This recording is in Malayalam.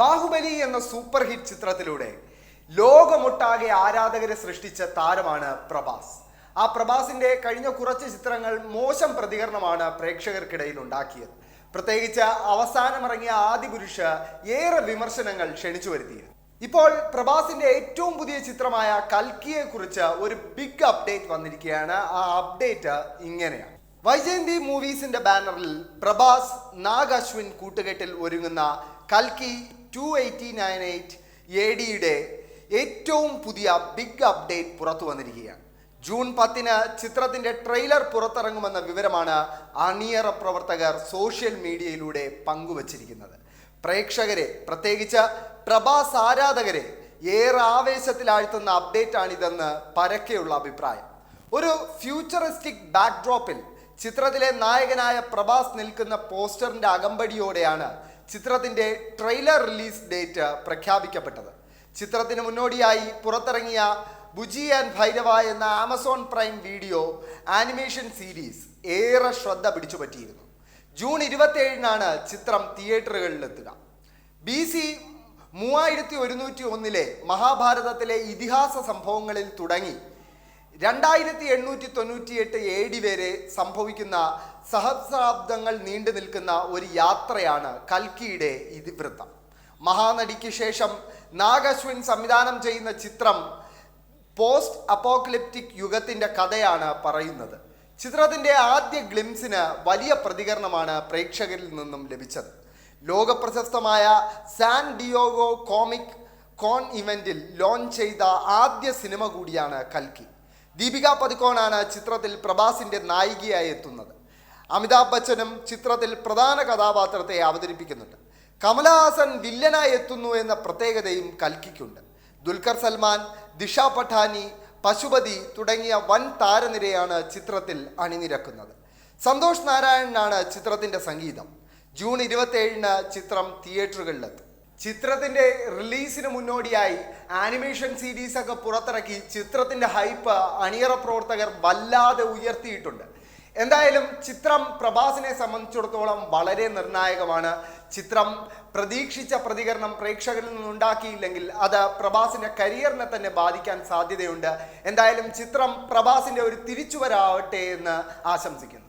ബാഹുബലി എന്ന സൂപ്പർ ഹിറ്റ് ചിത്രത്തിലൂടെ ലോകമൊട്ടാകെ ആരാധകരെ സൃഷ്ടിച്ച താരമാണ് പ്രഭാസ്. ആ പ്രഭാസിന്റെ കഴിഞ്ഞ കുറച്ച് ചിത്രങ്ങൾ മോശം പ്രതികരണമാണ് പ്രേക്ഷകർക്കിടയിൽ ഉണ്ടാക്കിയത്. പ്രത്യേകിച്ച് അവസാനമിറങ്ങിയ ആദിപുരുഷ ഏറെ വിമർശനങ്ങൾ ക്ഷണിച്ചു വരുത്തിയത്. ഇപ്പോൾ പ്രഭാസിന്റെ ഏറ്റവും പുതിയ ചിത്രമായ കൽക്കിയെ കുറിച്ച് ഒരു ബിഗ് അപ്ഡേറ്റ് വന്നിരിക്കുകയാണ്. ആ അപ്ഡേറ്റ് ഇങ്ങനെയാണ്. വൈജയന്തി മൂവീസിന്റെ ബാനറിൽ പ്രഭാസ് നാഗ് അശ്വിൻ കൂട്ടുകെട്ടിൽ ഒരുങ്ങുന്ന കൽക്കി two eighty nine eight A ഡിയുടെ ഏറ്റവും പുതിയ ബിഗ് അപ്ഡേറ്റ് പുറത്തു വന്നിരിക്കുകയാണ്. ജൂൺ പത്തിന് ചിത്രത്തിന്റെ ട്രെയിലർ പുറത്തിറങ്ങുമെന്ന വിവരമാണ് അണിയറ പ്രവർത്തകർ സോഷ്യൽ മീഡിയയിലൂടെ പങ്കുവച്ചിരിക്കുന്നത്. പ്രേക്ഷകരെ പ്രത്യേകിച്ച് പ്രഭാസ് ആരാധകരെ ഏറെ ആവേശത്തിലാഴ്ത്തുന്ന അപ്ഡേറ്റ് ആണിതെന്ന് പരക്കെയുള്ള അഭിപ്രായം. ഒരു ഫ്യൂച്ചറിസ്റ്റിക് ബാക്ക്ഡ്രോപ്പിൽ ചിത്രത്തിലെ നായകനായ പ്രഭാസ് നിൽക്കുന്ന പോസ്റ്ററിന്റെ അകമ്പടിയോടെയാണ് ചിത്രത്തിന്റെ ട്രെയിലർ റിലീസ് ഡേറ്റ് പ്രഖ്യാപിക്കപ്പെട്ടത്. ചിത്രത്തിന് മുന്നോടിയായി പുറത്തിറങ്ങിയ ബുജി ആൻഡ് ഭൈരവ എന്ന Amazon Prime Video animation series ഏറെ ശ്രദ്ധ പിടിച്ചുപറ്റിയിരുന്നു. ജൂൺ ഇരുപത്തിയേഴിനാണ് ചിത്രം തിയേറ്ററുകളിലെത്തുക. ബി സി മൂവായിരത്തി ഒരുന്നൂറ്റി ഒന്നിലെ മഹാഭാരതത്തിലെ ഇതിഹാസ സംഭവങ്ങളിൽ തുടങ്ങി രണ്ടായിരത്തി എണ്ണൂറ്റി തൊണ്ണൂറ്റിയെട്ട് എ ഡി വരെ സംഭവിക്കുന്ന സഹസ്രാബ്ദങ്ങൾ നീണ്ടു നിൽക്കുന്ന ഒരു യാത്രയാണ് കൽക്കിയുടെ ഇതിവൃത്തം. മഹാനടിക്ക് ശേഷം നാഗശ്വിൻ സംവിധാനം ചെയ്യുന്ന ചിത്രം പോസ്റ്റ് അപ്പോക്ലിപ്റ്റിക് യുഗത്തിന്റെ കഥയാണ് പറയുന്നത്. ചിത്രത്തിന്റെ ആദ്യ ഗ്ലിംസിന് വലിയ പ്രതികരണമാണ് പ്രേക്ഷകരിൽ നിന്നും ലഭിച്ചത്. ലോകപ്രശസ്തമായ സാൻ ഡിയോഗോ കോമിക് കോൺ ഇവന്റിൽ ലോഞ്ച് ചെയ്ത ആദ്യ സിനിമ കൂടിയാണ് കൽക്കി. ദീപിക പതുക്കോണാണ് ചിത്രത്തിൽ പ്രഭാസിന്റെ നായികയായി എത്തുന്നത്. അമിതാഭ് ബച്ചനും ചിത്രത്തിൽ പ്രധാന കഥാപാത്രത്തെ അവതരിപ്പിക്കുന്നുണ്ട്. കമലഹാസൻ വില്ലനായി എത്തുന്നു എന്ന പ്രത്യേകതയും കൽക്കിക്കുണ്ട്. ദുൽഖർ സൽമാൻ ദിഷ പഠാനി പശുപതി തുടങ്ങിയ വൻ താരനിരയാണ് ചിത്രത്തിൽ അണിനിരക്കുന്നത്. സന്തോഷ് നാരായണനാണ് ചിത്രത്തിന്റെ സംഗീതം. ജൂൺ ഇരുപത്തേഴിന് ചിത്രം തിയേറ്ററുകളിലെത്തും. ചിത്രത്തിന്റെ റിലീസിന് മുന്നോടിയായി ആനിമേഷൻ സീരീസ് ഒക്കെ പുറത്തിറക്കി ചിത്രത്തിന്റെ ഹൈപ്പ് അണിയറ പ്രവർത്തകർ വല്ലാതെ ഉയർത്തിയിട്ടുണ്ട്. എന്തായാലും ചിത്രം പ്രഭാസിനെ സംബന്ധിച്ചിടത്തോളം വളരെ നിർണായകമാണ്. ചിത്രം പ്രതീക്ഷിച്ച പ്രതികരണം പ്രേക്ഷകരിൽ നിന്നുണ്ടാക്കിയില്ലെങ്കിൽ അത് പ്രഭാസിന്റെ കരിയറിനെ തന്നെ ബാധിക്കാൻ സാധ്യതയുണ്ട്. എന്തായാലും ചിത്രം പ്രഭാസിന്റെ ഒരു തിരിച്ചുവരാവട്ടെ എന്ന് ആശംസിക്കുന്നു.